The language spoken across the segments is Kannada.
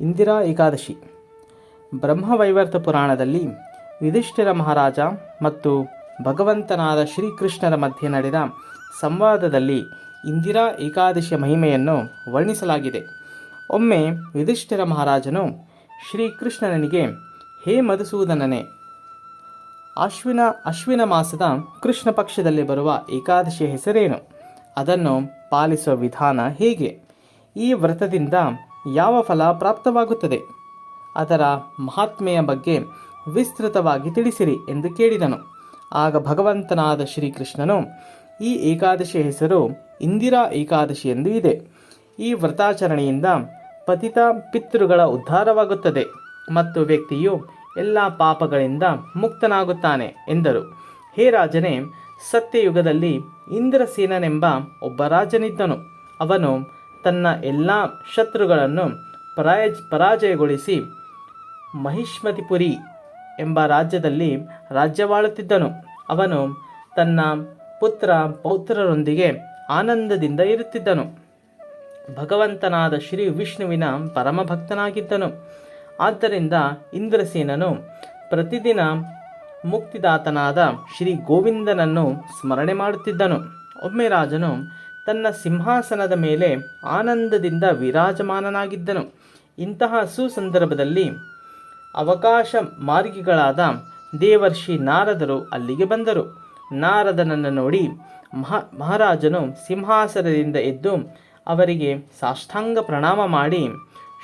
ಇಂದಿರಾ ಏಕಾದಶಿ. ಬ್ರಹ್ಮವೈವರ್ತ ಪುರಾಣದಲ್ಲಿ ಯುಧಿಷ್ಠಿರ ಮಹಾರಾಜ ಮತ್ತು ಭಗವಂತನಾದ ಶ್ರೀಕೃಷ್ಣರ ಮಧ್ಯೆ ನಡೆದ ಸಂವಾದದಲ್ಲಿ ಇಂದಿರಾ ಏಕಾದಶಿಯ ಮಹಿಮೆಯನ್ನು ವರ್ಣಿಸಲಾಗಿದೆ. ಒಮ್ಮೆ ಯುಧಿಷ್ಠಿರ ಮಹಾರಾಜನು ಶ್ರೀಕೃಷ್ಣನಿಗೆ, ಹೇ ಮಧುಸೂದನನೇ, ಅಶ್ವಿನ ಅಶ್ವಿನ ಮಾಸದ ಕೃಷ್ಣ ಪಕ್ಷದಲ್ಲಿ ಬರುವ ಏಕಾದಶಿಯ ಹೆಸರೇನು? ಅದನ್ನು ಪಾಲಿಸುವ ವಿಧಾನ ಹೇಗೆ? ಈ ವ್ರತದಿಂದ ಯಾವ ಫಲ ಪ್ರಾಪ್ತವಾಗುತ್ತದೆ? ಅದರ ಮಹಾತ್ಮೆಯ ಬಗ್ಗೆ ವಿಸ್ತೃತವಾಗಿ ತಿಳಿಸಿರಿ ಎಂದು ಕೇಳಿದನು. ಆಗ ಭಗವಂತನಾದ ಶ್ರೀಕೃಷ್ಣನು, ಈ ಏಕಾದಶಿ ಹೆಸರು ಇಂದಿರಾ ಏಕಾದಶಿ ಎಂದು ಇದೆ. ಈ ವ್ರತಾಚರಣೆಯಿಂದ ಪತಿತ ಪಿತೃಗಳ ಉದ್ಧಾರವಾಗುತ್ತದೆ ಮತ್ತು ವ್ಯಕ್ತಿಯು ಎಲ್ಲ ಪಾಪಗಳಿಂದ ಮುಕ್ತನಾಗುತ್ತಾನೆ ಎಂದರು. ಹೇ ರಾಜನೇ, ಸತ್ಯಯುಗದಲ್ಲಿ ಇಂದ್ರಸೇನನೆಂಬ ಒಬ್ಬ ರಾಜನಿದ್ದನು. ಅವನು ತನ್ನ ಎಲ್ಲ ಶತ್ರುಗಳನ್ನು ಪರಾಯ ಪರಾಜಯಗೊಳಿಸಿ ಮಹಿಷ್ಮತಿಪುರಿ ಎಂಬ ರಾಜ್ಯದಲ್ಲಿ ರಾಜ್ಯವಾಳುತ್ತಿದ್ದನು. ಅವನು ತನ್ನ ಪುತ್ರ ಪೌತ್ರರೊಂದಿಗೆ ಆನಂದದಿಂದ ಇರುತ್ತಿದ್ದನು. ಭಗವಂತನಾದ ಶ್ರೀ ವಿಷ್ಣುವಿನ ಪರಮಭಕ್ತನಾಗಿದ್ದನು. ಆದ್ದರಿಂದ ಇಂದ್ರಸೇನನು ಪ್ರತಿದಿನ ಮುಕ್ತಿದಾತನಾದ ಶ್ರೀ ಗೋವಿಂದನನ್ನು ಸ್ಮರಣೆ ಮಾಡುತ್ತಿದ್ದನು. ಒಮ್ಮೆ ರಾಜನು ತನ್ನ ಸಿಂಹಾಸನದ ಮೇಲೆ ಆನಂದದಿಂದ ವಿರಾಜಮಾನನಾಗಿದ್ದನು. ಇಂತಹ ಸುಸಂದರ್ಭದಲ್ಲಿ ಅವಕಾಶ ಮಾರ್ಗಿಗಳಾದ ದೇವರ್ಷಿ ನಾರದರು ಅಲ್ಲಿಗೆ ಬಂದರು. ನಾರದನನ್ನು ನೋಡಿ ಮಹಾ, ಮಹಾರಾಜನು ಸಿಂಹಾಸನದಿಂದ ಎದ್ದು ಅವರಿಗೆ ಸಾಷ್ಟಾಂಗ ಪ್ರಣಾಮ ಮಾಡಿ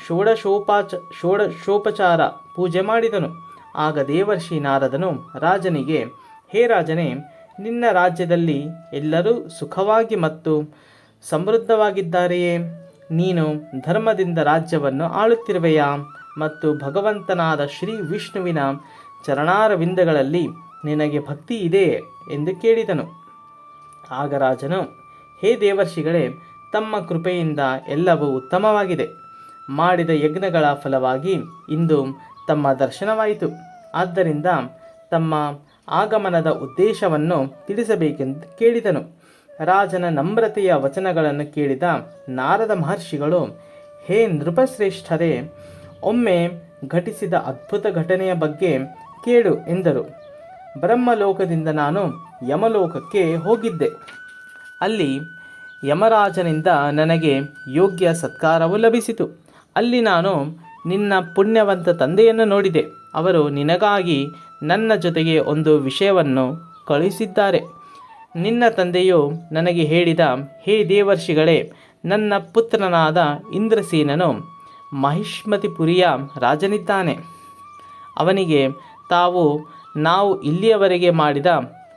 ಷೋಡಶೋಪಾಚ, ಷೋಡಶೋಪಚಾರ ಪೂಜೆ ಮಾಡಿದನು. ಆಗ ದೇವರ್ಷಿ ನಾರದನು ರಾಜನಿಗೆ, ಹೇ ರಾಜನೇ ನಿನ್ನ ರಾಜ್ಯದಲ್ಲಿ ಎಲ್ಲರೂ ಸುಖವಾಗಿ ಮತ್ತು ಸಮೃದ್ಧವಾಗಿದ್ದಾರೆಯೇ? ನೀನು ಧರ್ಮದಿಂದ ರಾಜ್ಯವನ್ನು ಆಳುತ್ತಿರುವೆಯಾ? ಮತ್ತು ಭಗವಂತನಾದ ಶ್ರೀ ವಿಷ್ಣುವಿನ ಚರಣಾರವಿಂದಗಳಲ್ಲಿ ನಿನಗೆ ಭಕ್ತಿ ಇದೆಯೇ ಎಂದು ಕೇಳಿದನು. ಆಗ ರಾಜನು, ಹೇ ದೇವರ್ಷಿಗಳೇ, ತಮ್ಮ ಕೃಪೆಯಿಂದ ಎಲ್ಲವೂ ಉತ್ತಮವಾಗಿದೆ. ಮಾಡಿದ ಯಜ್ಞಗಳ ಫಲವಾಗಿ ಇಂದು ತಮ್ಮ ದರ್ಶನವಾಯಿತು. ಆದ್ದರಿಂದ ತಮ್ಮ ಆಗಮನದ ಉದ್ದೇಶವನ್ನು ತಿಳಿಸಬೇಕೆಂದು ಕೇಳಿದನು. ರಾಜನ ನಮ್ರತೆಯ ವಚನಗಳನ್ನು ಕೇಳಿದ ನಾರದ ಮಹರ್ಷಿಗಳು, ಹೇ ನೃಪಶ್ರೇಷ್ಠರೇ, ಒಮ್ಮೆ ಘಟಿಸಿದ ಅದ್ಭುತ ಘಟನೆಯ ಬಗ್ಗೆ ಕೇಳು ಎಂದರು. ಬ್ರಹ್ಮಲೋಕದಿಂದ ನಾನು ಯಮಲೋಕಕ್ಕೆ ಹೋಗಿದ್ದೆ. ಅಲ್ಲಿ ಯಮರಾಜನಿಂದ ನನಗೆ ಯೋಗ್ಯ ಸತ್ಕಾರವು ಲಭಿಸಿತು. ಅಲ್ಲಿ ನಾನು ನಿನ್ನ ಪುಣ್ಯವಂತ ತಂದೆಯನ್ನು ನೋಡಿದೆ. ಅವರು ನಿನಗಾಗಿ ನನ್ನ ಜೊತೆಗೆ ಒಂದು ವಿಷಯವನ್ನು ಕಳುಹಿಸಿದ್ದಾರೆ ನಿನ್ನ ತಂದೆಯು ನನಗೆ ಹೇಳಿದ, ಹೇ ದೇವರ್ಷಿಗಳೇ, ನನ್ನ ಪುತ್ರನಾದ ಇಂದ್ರಸೇನನು ಮಹಿಷ್ಮತಿಪುರಿಯ ರಾಜನಿದ್ದಾನೆ. ಅವನಿಗೆ ತಾವು, ನಾವು ಇಲ್ಲಿಯವರೆಗೆ ಮಾಡಿದ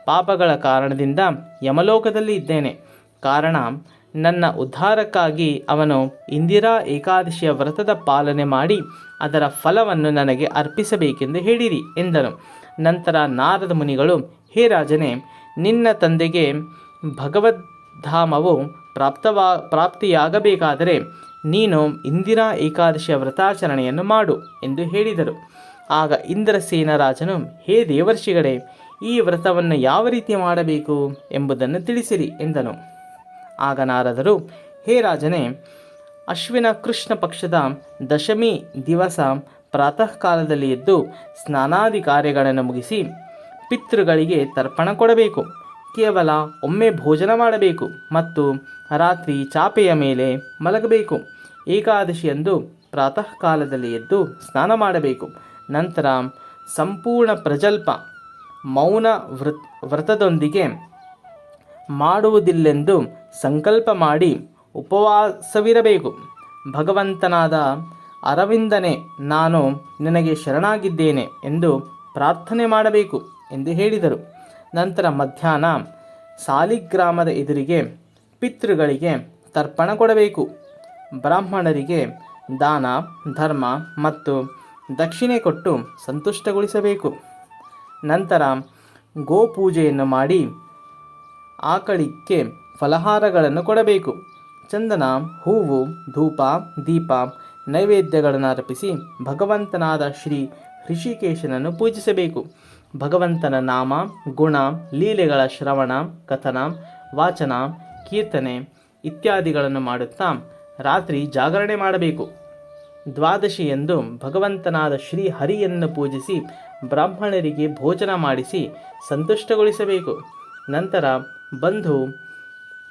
ಪಾಪಗಳ ಕಾರಣದಿಂದ ಯಮಲೋಕದಲ್ಲಿ ಇದ್ದೇನೆ. ಕಾರಣ ನನ್ನ ಉದ್ಧಾರಕ್ಕಾಗಿ ಅವನು ಇಂದಿರಾ ಏಕಾದಶಿಯ ವ್ರತದ ಪಾಲನೆ ಮಾಡಿ ಅದರ ಫಲವನ್ನು ನನಗೆ ಅರ್ಪಿಸಬೇಕೆಂದು ಹೇಳಿರಿ ಎಂದನು. ನಂತರ ನಾರದ ಮುನಿಗಳು, ಹೇ ರಾಜನೇ, ನಿನ್ನ ತಂದೆಗೆ ಭಗವದ್ಧಾಮವು ಪ್ರಾಪ್ತವಾ, ಪ್ರಾಪ್ತಿಯಾಗಬೇಕಾದರೆ ನೀನು ಇಂದಿರಾ ಏಕಾದಶಿಯ ವ್ರತಾಚರಣೆಯನ್ನು ಮಾಡು ಎಂದು ಹೇಳಿದರು. ಆಗ ಇಂದ್ರಸೇನ ರಾಜನು, ಹೇ ದೇವರ್ಷಿಗಳೇ, ಈ ವ್ರತವನ್ನು ಯಾವ ರೀತಿ ಮಾಡಬೇಕು ಎಂಬುದನ್ನು ತಿಳಿಸಿರಿ ಎಂದನು. ಆಗ ನಾರದರು ಹೇ ರಾಜನೇ, ಅಶ್ವಿನ ಕೃಷ್ಣ ಪಕ್ಷದ ದಶಮಿ ದಿವಸ ಪ್ರಾತಃ ಕಾಲದಲ್ಲಿ ಎದ್ದು ಸ್ನಾನಾದಿ ಕಾರ್ಯಗಳನ್ನು ಮುಗಿಸಿ ಪಿತೃಗಳಿಗೆ ತರ್ಪಣ ಕೊಡಬೇಕು. ಕೇವಲ ಒಮ್ಮೆ ಭೋಜನ ಮಾಡಬೇಕು ಮತ್ತು ರಾತ್ರಿ ಚಾಪೆಯ ಮೇಲೆ ಮಲಗಬೇಕು. ಏಕಾದಶಿಯಂದು ಪ್ರಾತಃ ಕಾಲದಲ್ಲಿ ಎದ್ದು ಸ್ನಾನ ಮಾಡಬೇಕು. ನಂತರ ಸಂಪೂರ್ಣ ಪ್ರಜಲ್ಪ ಮೌನ ವೃತ್ ವ್ರತದೊಂದಿಗೆ ಮಾಡುವುದಿಲ್ಲೆಂದು ಸಂಕಲ್ಪ ಮಾಡಿ ಉಪವಾಸವಿರಬೇಕು. ಭಗವಂತನಾದ ಅರವಿಂದನೇ, ನಾನು ನಿನಗೆ ಶರಣಾಗಿದ್ದೇನೆ ಎಂದು ಪ್ರಾರ್ಥನೆ ಮಾಡಬೇಕು ಎಂದು ಹೇಳಿದರು. ನಂತರ ಮಧ್ಯಾಹ್ನ ಸಾಲಿಗ್ರಾಮದ ಎದುರಿಗೆ ಪಿತೃಗಳಿಗೆ ತರ್ಪಣ ಕೊಡಬೇಕು. ಬ್ರಾಹ್ಮಣರಿಗೆ ದಾನ, ಧರ್ಮ ಮತ್ತು ದಕ್ಷಿಣೆ ಕೊಟ್ಟು ಸಂತುಷ್ಟಗೊಳಿಸಬೇಕು. ನಂತರ ಗೋಪೂಜೆಯನ್ನು ಮಾಡಿ ಆಕಳಿಕ್ಕೆ ಫಲಹಾರಗಳನ್ನು ಕೊಡಬೇಕು. ಚಂದನ, ಹೂವು, ಧೂಪ, ದೀಪ, ನೈವೇದ್ಯಗಳನ್ನು ಅರ್ಪಿಸಿ ಭಗವಂತನಾದ ಶ್ರೀ ಋಷಿಕೇಶನನ್ನು ಪೂಜಿಸಬೇಕು. ಭಗವಂತನ ನಾಮ, ಗುಣ, ಲೀಲೆಗಳ ಶ್ರವಣ, ಕಥನ, ವಾಚನ, ಕೀರ್ತನೆ ಇತ್ಯಾದಿಗಳನ್ನು ಮಾಡುತ್ತಾ ರಾತ್ರಿ ಜಾಗರಣೆ ಮಾಡಬೇಕು. ದ್ವಾದಶಿ ಎಂದು ಭಗವಂತನಾದ ಶ್ರೀ ಹರಿಯನ್ನು ಪೂಜಿಸಿ ಬ್ರಾಹ್ಮಣರಿಗೆ ಭೋಜನ ಮಾಡಿಸಿ ಸಂತುಷ್ಟಗೊಳಿಸಬೇಕು. ನಂತರ ಬಂಧು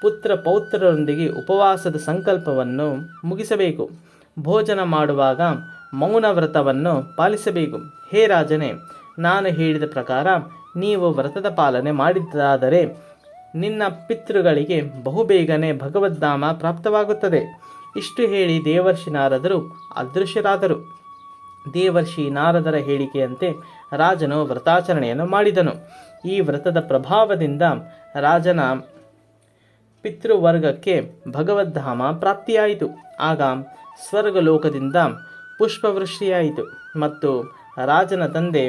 ಪುತ್ರ ಪೌತ್ರರೊಂದಿಗೆ ಉಪವಾಸದ ಸಂಕಲ್ಪವನ್ನು ಮುಗಿಸಬೇಕು. ಭೋಜನ ಮಾಡುವಾಗ ಮೌನ ವ್ರತವನ್ನು ಪಾಲಿಸಬೇಕು. ಹೇ ರಾಜನೇ, ನಾನು ಹೇಳಿದ ಪ್ರಕಾರ ನೀವು ವ್ರತದ ಪಾಲನೆ ಮಾಡಿದ್ದಾದರೆ ನಿನ್ನ ಪಿತೃಗಳಿಗೆ ಬಹುಬೇಗನೆ ಭಗವದ್ಧಾಮ ಪ್ರಾಪ್ತವಾಗುತ್ತದೆ. ಇಷ್ಟು ಹೇಳಿ ದೇವರ್ಷಿ ನಾರದರು ಅದೃಶ್ಯರಾದರು. ದೇವರ್ಷಿ ನಾರದರ ಹೇಳಿಕೆಯಂತೆ ರಾಜನು ವ್ರತಾಚರಣೆಯನ್ನು ಮಾಡಿದನು. ಈ ವ್ರತದ ಪ್ರಭಾವದಿಂದ ರಾಜನ ಪಿತೃವರ್ಗಕ್ಕೆ ಭಗವದ್ಧಾಮ ಪ್ರಾಪ್ತಿಯಾಯಿತು. ಆಗ ಸ್ವರ್ಗಲೋಕದಿಂದ ಪುಷ್ಪವೃಷ್ಟಿಯಾಯಿತು ಮತ್ತು ರಾಜನ ತಂದೆ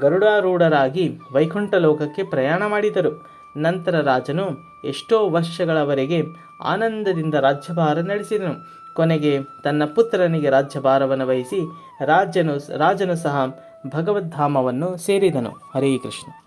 ಗರುಡಾರೂಢರಾಗಿ ವೈಕುಂಠ ಲೋಕಕ್ಕೆ ಪ್ರಯಾಣ ಮಾಡಿದರು. ನಂತರ ರಾಜನು ಎಷ್ಟೋ ವರ್ಷಗಳವರೆಗೆ ಆನಂದದಿಂದ ರಾಜ್ಯಭಾರ ನಡೆಸಿದನು. ಕೊನೆಗೆ ತನ್ನ ಪುತ್ರನಿಗೆ ರಾಜ್ಯಭಾರವನ್ನು ವಹಿಸಿ ರಾಜನು ರಾಜನು ಸಹ ಭಗವದ್ಧಾಮವನ್ನು ಸೇರಿದನು. ಹರೇ ಕೃಷ್ಣ.